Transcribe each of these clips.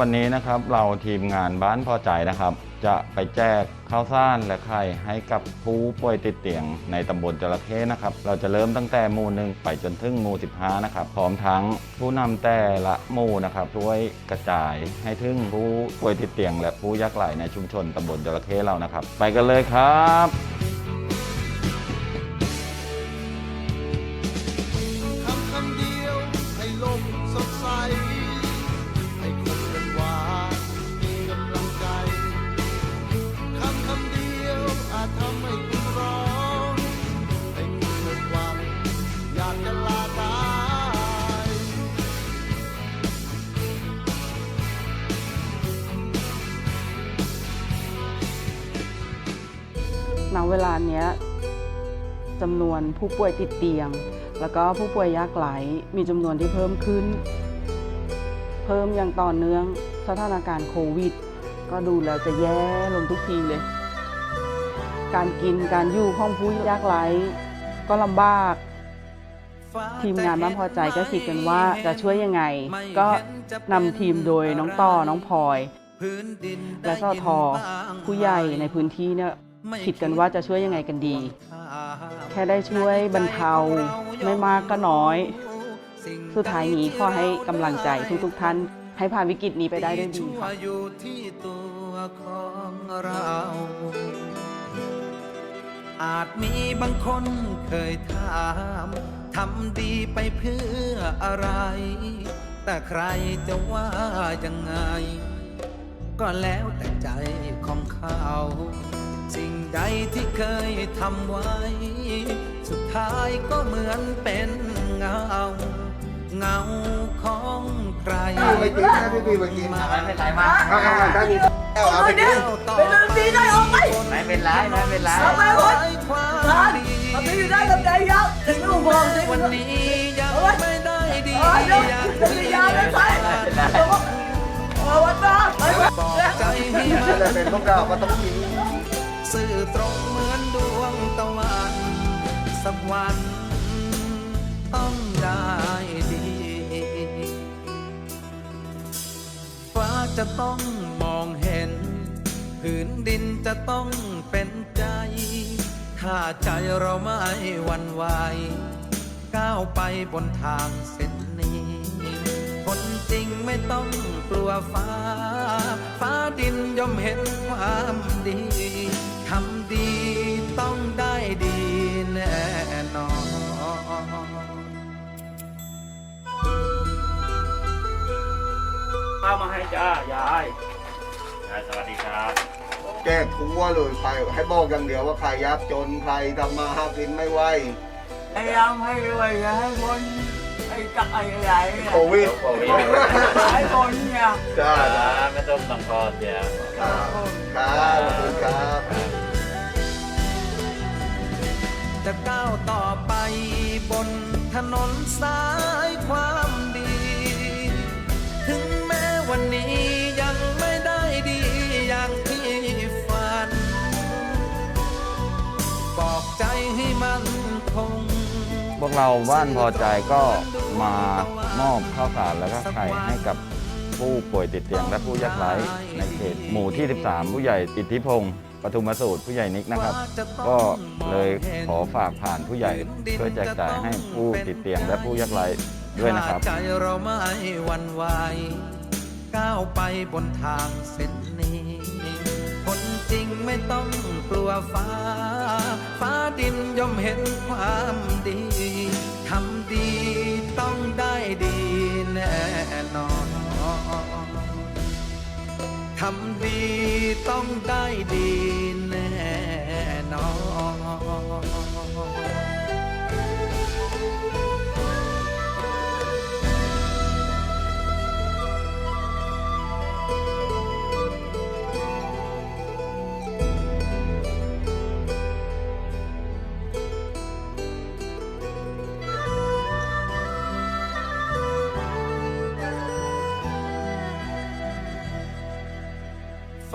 วันนี้นะครับเราทีมงานบ้านพอใจนะครับ จะไปแจกข้าวสารและไข่ให้กับผู้ป่วยติดเตียงในตำบลจระเข้นะครับ เราจะเริ่มตั้งแต่หมู่หนึ่งไปจนถึงหมู่15นะครับพร้อมทั้งผู้นำแต่ละหมู่นะครับช่วยกระจายให้ถึงผู้ป่วยติดเตียง และผู้ยากไร้ในชุมชนตำบลจระเข้เรานะครับ ไปกันเลยครับ ณเวลาเนี้ยจำนวนผู้ป่วยติดเตียง แล้วก็ผู้ป่วยยากไร้มีจำนวนที่เพิ่มขึ้น เพิ่มอย่างต่อเนื่องสถานการณ์โควิด ก็ดูแล้วจะแย่ลงทุกทีเลย การกินการอยู่ของผู้ยากไร้ก็ลำบาก ทีมงานบ้านพอใจก็คิดกันว่าจะช่วยยังไง ก็นำทีมโดยน้องต่อน้องพลอย และสทผู้ใหญ่ในพื้นที่เนี่ย คิดกันว่าจะช่วยยังไงกันดี แค่ได้ช่วยบรรเทาไม่มากก็น้อย สุดท้ายนี้ขอให้กำลังใจทุกๆท่าน ให้ผ่านวิกฤตนี้ไปได้ด้วยดีค่ะอยู่ที่ตัวของเราอาจมีบางคนเคยถามทำดีไปเพื่ออะไร แต่ใครจะว่ายังไง ก็แล้วแต่ใจของเขา สิ่งใดที่เคยทำไว้ สุดท้ายก็เหมือนเป็นเงา เงาของใครไปกินนะพี่พี่ไปกินมาไม่เป็นไรมากเอาเอาเอาถ้ามีแก้วเอาไปกินไปลืมดีได้ออกไปไม่เป็นไรไม่เป็นไรทำไมวะร้านทำไมได้กับใจยักษ์ถึงลูกบอกวันนี้ยังไม่ได้ดีอย่างที่อยากได้บอกใจให้มัถ้านจะเป็นพวกเราก็ต้องกิน สื่อตรงเหมือนดวงตะวัน สักวันต้องได้ดี ฟ้าจะต้องมองเห็น ผืนดินจะต้องเป็นใจ ถ้าใจเราไม่หวันไหวก้าวไปบนทางเส้นนี้ คนจริงไม่ต้องกลัวฟ้า ฟ้าดินย่อมเห็นความดี ทำดีต้องได้ดีแน่นอนข้าวมาให้จ้ายายยายสวัสดีครับแก้ทั่วเลยใครให้บอกอย่างเดียวว่าใครยากจนใครทำมาหากินไม่ไหวพยายามให้รวยอย่าให้พ้นไอ้จักไอ้ใหญ่เนี่ยโควิดโควิด ให้พ้นเนี่ย จ้าไม่ต้องสังคอนเดียว ครับครับ ต่อไปบนถนนสายความดี ถึงแม้วันนี้ยังไม่ได้ดีอย่างที่ฝัน บอกใจให้มันคง พวกเราบ้านพอใจก็มามอบข้าวสารและก็ไข่ให้กับผู้ป่วยติดเตียงและผู้ยากไร้ในเขตหมู่ที่ 13 ผู้ใหญ่อิทธิพงศ์ ปทุมสูตรผู้ใหญ่นิกนะครับ ก็เลยขอฝากผ่านผู้ใหญ่ช่วยแจกจ่ายให้ผู้ติดเตียงและผู้ยากไร้ด้วยนะครับถ้าใจเราไม่หวันไหวก้าวไปบนทางเส้นนี้คนจริงไม่ต้องกลัวฟ้า ฟ้าดินย่อมเห็นความดีทำดีต้องได้ดีแน่นอน ทำดีต้องได้ดีแน่นอน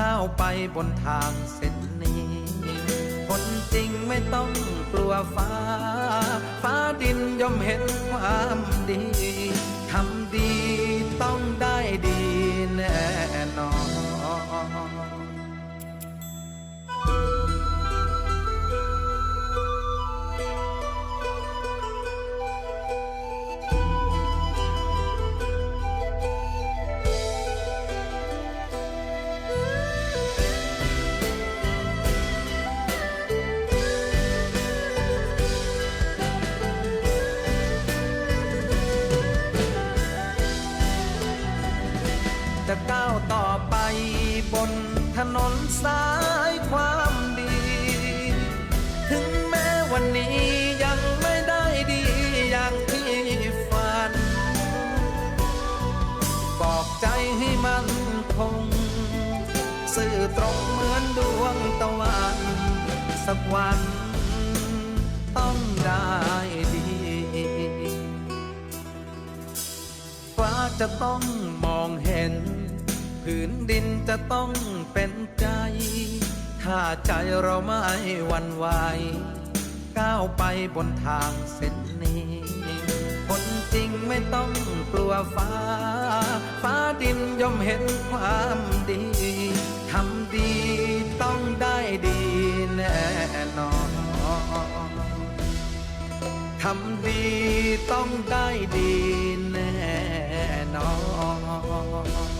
ก้าวไปบนทางเส้นนี้ คนจริงไม่ต้องกลัวฟ้า ฟ้าดินย่อมเห็นความดี ทำดี สักวัน ต้องได้ดี ฟ้าจะต้องมองเห็น ผืนดินจะต้องเป็นใจ ถ้าใจเราไม่วันไหวก้าวไปบนทางเส้น จริงไม่ต้องกลัวฟ้า ฟ้าดินย่อมเห็นความดี ทำดีต้องได้ดีแน่นอน ทำดีต้องได้ดีแน่นอน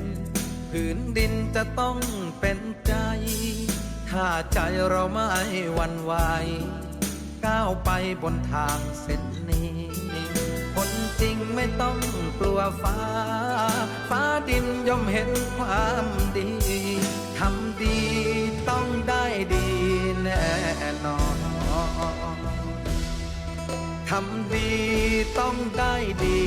ผืนดินจะต้องเป็นใจ ถ้าใจเราไม่วันไหวก้าวไปบนทางเส้นนี้ คนจริงไม่ต้องกลัวฟ้า ฟ้าดินย่อมเห็นความดีทำดีต้องได้ดีแน่นอนทำดีต้องได้ดี